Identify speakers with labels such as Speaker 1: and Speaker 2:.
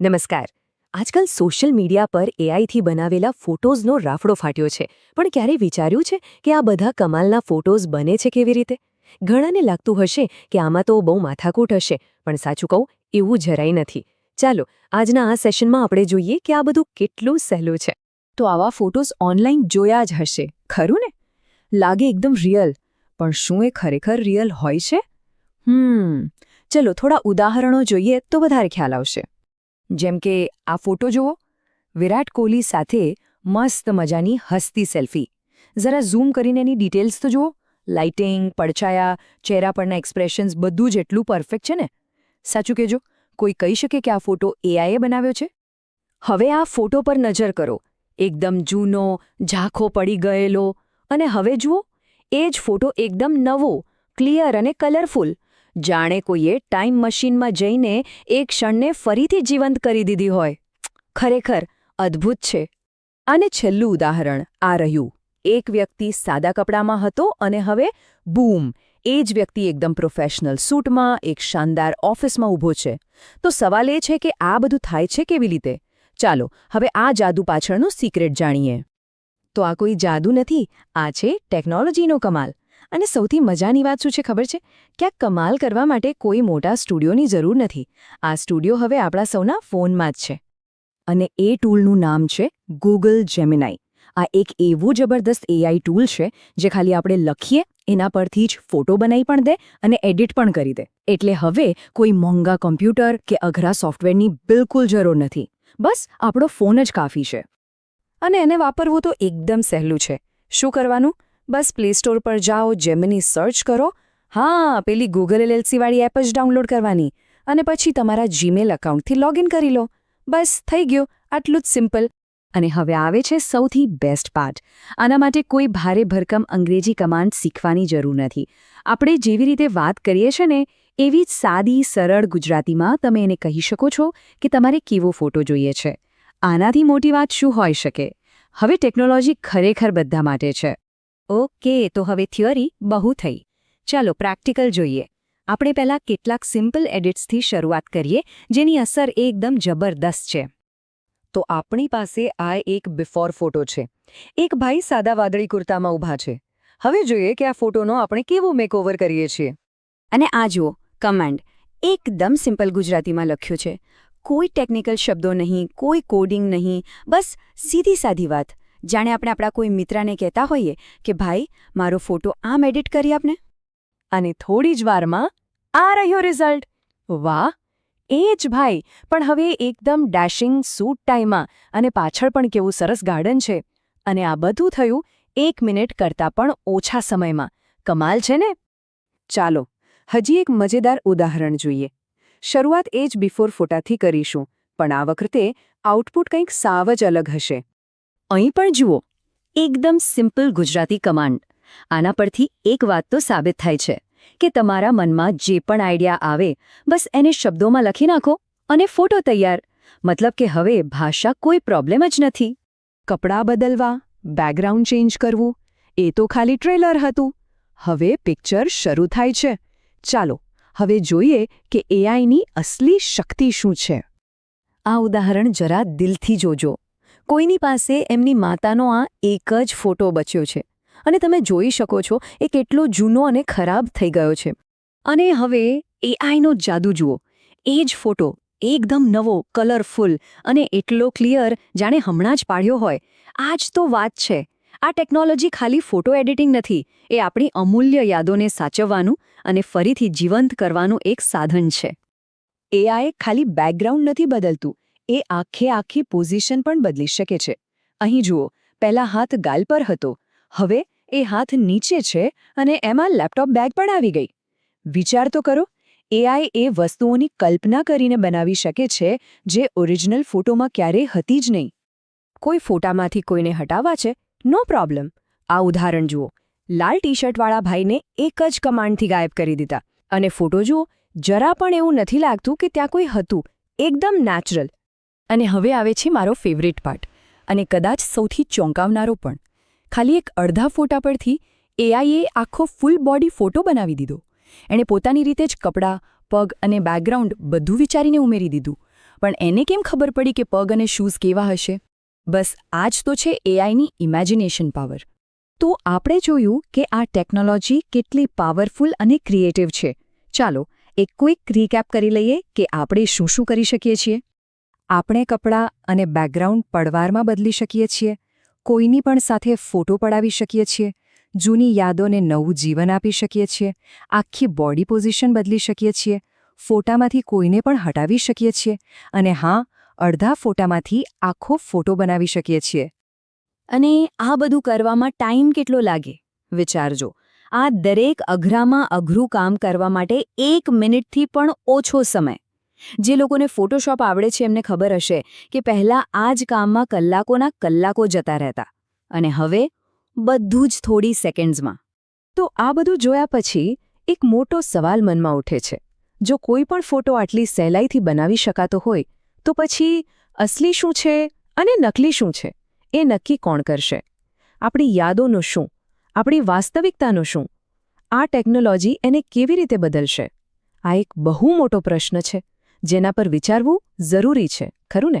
Speaker 1: નમસ્કાર. આજકાલ social media પર એઆઈથી બનાવેલા ફોટોઝનો રાફડો ફાટ્યો છે. પણ ક્યારેય વિચાર્યું છે કે આ બધા કમાલના ફોટોઝ બને છે કેવી રીતે? ઘણાને લાગતું હશે કે આમાં તો બહુ માથાકૂટ હશે, પણ સાચું કહું, એવું જરાય નથી. ચાલો, આજના આ સેશનમાં આપણે જોઈએ કે આ બધું કેટલું સહેલું છે.
Speaker 2: તો આવા ફોટોઝ ઓનલાઈન જોયા જ હશે, ખરું ને? લાગે એકદમ રિયલ, પણ શું એ ખરેખર રિયલ હોય છે? હમ, ચલો થોડા ઉદાહરણો જોઈએ તો વધારે ખ્યાલ આવશે. જેમ કે, આ ફોટો જુઓ. વિરાટ કોહલી સાથે મસ્ત મજાની હસતી સેલ્ફી. જરા ઝૂમ કરીને એની ડિટેલ્સ તો જુઓ. લાઇટિંગ, પડછાયા, ચહેરા પરના એક્સપ્રેશન્સ બધું જ એટલું પરફેક્ટ છે ને? સાચું કહેજો, કોઈ કહી શકે કે આ ફોટો એઆઈએ બનાવ્યો છે? હવે આ ફોટો પર નજર કરો. એકદમ જૂનો, ઝાંખો પડી ગયેલો. અને હવે જુઓ, એ જ ફોટો એકદમ નવો, ક્લિયર અને કલરફુલ. જાણે કોઈએ ટાઈમ મશીનમાં જઈને એ ક્ષણને ફરીથી જીવંત કરી દીધી હોય. ખરેખર અદ્ભુત છે. અને છેલ્લું ઉદાહરણ, આ રહ્યું. એક વ્યક્તિ સાદા કપડામાં હતો અને હવે બૂમ, એ જ વ્યક્તિ એકદમ પ્રોફેશનલ સૂટમાં, એક શાનદાર ઓફિસમાં ઊભો છે. તો સવાલ એ છે કે આ બધું થાય છે કેવી રીતે? ચાલો, હવે આ જાદુ પાછળનું સિક્રેટ જાણીએ. તો આ કોઈ જાદુ નથી, આ છે ટેકનોલોજીનો કમાલ. અને સૌથી મજાની વાત શું છે ખબર છે? કે આ કમાલ કરવા માટે કોઈ મોટા સ્ટુડિયોની જરૂર નથી. આ સ્ટુડિયો હવે આપણા સૌના ફોનમાં જ છે. અને એ ટૂલનું નામ છે ગૂગલ જેમિનાઈ આ એક એવું જબરદસ્ત એઆઈ ટૂલ છે જે ખાલી આપણે લખીએ, એના પરથી જ ફોટો બનાવી પણ દે અને એડિટ પણ કરી દે. એટલે હવે કોઈ મોંઘા કમ્પ્યુટર કે અઘરા સોફ્ટવેરની બિલકુલ જરૂર નથી. બસ, આપણો ફોન જ કાફી છે. અને એને વાપરવું તો એકદમ સહેલું છે. શું કરવાનું? બસ પ્લે સ્ટોર પર જાઓ, જેમની સર્ચ કરો. હા, પેલી ગૂગલ એલએલસીવાળી એપ જ ડાઉનલોડ કરવાની. અને પછી તમારા જીમેલ એકાઉન્ટથી લોગિન કરી લો. બસ, થઈ ગયું. આટલું જ સિમ્પલ અને હવે આવે છે સૌથી બેસ્ટ પાર્ટ આના માટે કોઈ ભારે ભરકમ અંગ્રેજી કમાન્ડ શીખવાની જરૂર નથી. આપણે જેવી રીતે વાત કરીએ છીએ ને, એવી જ સાદી, સરળ ગુજરાતીમાં તમે એને કહી શકો છો કે તમારે કેવો ફોટો જોઈએ છે. આનાથી મોટી વાત શું હોઈ શકે? હવે ટેકનોલોજી ખરેખર બધા માટે છે. ઓકે, તો હવે થિયરી બહુ થઈ. ચાલો પ્રેક્ટિકલ જોઈએ. આપણે પહેલાં કેટલાક સિમ્પલ એડિટ્સથી શરૂઆત કરીએ, જેની અસર એકદમ જબરદસ્ત છે. તો આપણી પાસે આ એક બિફોર ફોટો છે. એક ભાઈ સાદા વાદળી કુર્તામાં ઊભા છે. હવે જોઈએ કે આ ફોટોનો આપણે કેવો મેકઓવર કરીએ છીએ. અને આ જુઓ કમાન્ડ એકદમ સિમ્પલ ગુજરાતીમાં લખ્યું છે. કોઈ ટેકનિકલ શબ્દો નહીં, કોઈ કોડિંગ નહીં, બસ સીધી સાધી વાત. જાણે આપણે આપણા કોઈ મિત્રને કહેતા હોઈએ કે, ભાઈ, મારો ફોટો આમ એડિટ કરી આપને. અને થોડી જ વારમાં આ રહ્યો રિઝલ્ટ. વાહ, એ જ ભાઈ, પણ હવે એકદમ ડેશિંગ સૂટ ટાઈમાં અને પાછળ પણ કેવું સરસ ગાર્ડન છે. અને આ બધું થયું એક મિનિટ કરતાં પણ ઓછા સમયમાં. કમાલ છે ને? ચાલો, હજી એક મજેદાર ઉદાહરણ જોઈએ. શરૂઆત એ જ બિફોર ફોટાથી કરીશું, પણ આ વખતે આઉટપુટ કંઈક સાવ જ અલગ હશે. અહીં પણ જુઓ, એકદમ સિમ્પલ ગુજરાતી કમાન્ડ. આના પરથી એક વાત તો સાબિત થાય છે, કે તમારા મનમાં જે પણ આઈડિયા આવે, બસ એને શબ્દોમાં લખી નાખો અને ફોટો તૈયાર. મતલબ કે હવે ભાષા કોઈ પ્રોબ્લેમ જ નથી. કપડાં બદલવા, બેકગ્રાઉન્ડ ચેન્જ કરવું, એ તો ખાલી ટ્રેલર હતું. હવે પિક્ચર શરૂ થાય છે. ચાલો, હવે જોઈએ કે એઆઈની અસલી શક્તિ શું છે. આ ઉદાહરણ જરા દિલથી જોજો. કોઈની પાસે એમની માતાનો આ એક જ ફોટો બચ્યો છે. અને તમે જોઈ શકો છો, એ કેટલો જૂનો અને ખરાબ થઈ ગયો છે. અને હવે એઆઈનો જાદુ જુઓ. એ જ ફોટો, એકદમ નવો કલરફુલ અને એટલો ક્લિયર જાણે હમણાં જ પાડ્યો હોય. આ જ તો વાત છે. આ ટેકનોલોજી ખાલી ફોટો એડિટિંગ નથી. એ આપણી અમૂલ્ય યાદોને સાચવવાનું અને ફરીથી જીવંત કરવાનું એક સાધન છે. એઆઈ ખાલી બેકગ્રાઉન્ડ નથી બદલતું. એ આખે આખી પોઝિશન પણ બદલી શકે છે. અહીં જુઓ, પહેલા હાથ ગાલ પર હતો, હવે એ હાથ નીચે છે અને એમાં લેપટોપ બેગ પણ આવી ગઈ. વિચાર તો કરો એઆઈ એ વસ્તુઓની કલ્પના કરીને બનાવી શકે છે જે ઓરિજિનલ ફોટોમાં ક્યારેય હતી જ નહીં. કોઈ ફોટામાંથી કોઈને હટાવવા છે, નો પ્રોબ્લેમ. આ ઉદાહરણ જુઓ, લાલ ટી શર્ટવાળા ભાઈને એક જ કમાન્ડથી ગાયબ કરી દીધા. અને ફોટો જુઓ, જરા પણ એવું નથી લાગતું કે ત્યાં કોઈ હતું, એકદમ નેચરલ. અને હવે આવે છે મારો ફેવરેટ પાર્ટ અને કદાચ સૌથી ચોંકાવનારો પણ. ખાલી એક અડધા ફોટા પરથી એઆઈએ આખો ફૂલ બોડી ફોટો બનાવી દીધો. એણે પોતાની રીતે જ કપડાં, પગ અને બેકગ્રાઉન્ડ બધું વિચારીને ઉમેરી દીધું. પણ એને કેમ ખબર પડી કે પગ અને શૂઝ કેવા હશે? બસ આ જ તો છે એઆઈની ઇમેજિનેશન પાવર તો આપણે જોયું કે આ ટેકનોલોજી કેટલી પાવરફુલ અને ક્રિએટિવ છે. ચાલો એક ક્વિક રીકેપ કરી લઈએ કે આપણે શું શું કરી શકીએ છીએ. આપણે કપડાં અને બેકગ્રાઉન્ડ પડવારમાં બદલી શકીએ છીએ, કોઈની પણ સાથે ફોટો પડાવી શકીએ છીએ, જૂની યાદોને નવું જીવન આપી શકીએ છીએ, આખી બોડી પોઝિશન બદલી શકીએ છીએ, ફોટામાંથી કોઈને પણ હટાવી શકીએ છીએ અને હા, અડધા ફોટામાંથી આખો ફોટો બનાવી શકીએ છીએ. અને આ બધું કરવામાં ટાઈમ કેટલો લાગે? વિચારજો. આ દરેક અઘરામાં અઘરું કામ કરવા માટે એક મિનિટથી પણ ઓછો સમય. જે લોકોને ફોટોશોપ આવડે છે, એમને ખબર હશે કે પહેલાં આ જ કામમાં કલાકોના કલાકો જતા રહેતા. અને હવે બધું જ થોડી સેકન્ડ્સમાં. તો આ બધું જોયા પછી એક મોટો સવાલ મનમાં ઉઠે છે. જો કોઈ પણ ફોટો આટલી સહેલાઈથી બનાવી શકાતો હોય, તો પછી અસલી શું છે અને નકલી શું છે? એ નક્કી કોણ કરશે? આપણી યાદોનું શું? આપણી વાસ્તવિકતાનું શું? આ ટેકનોલોજી એને કેવી રીતે બદલશે? આ એક બહુ મોટો પ્રશ્ન છે. જેના પર વિચારવું જરૂરી છે ખરું ને?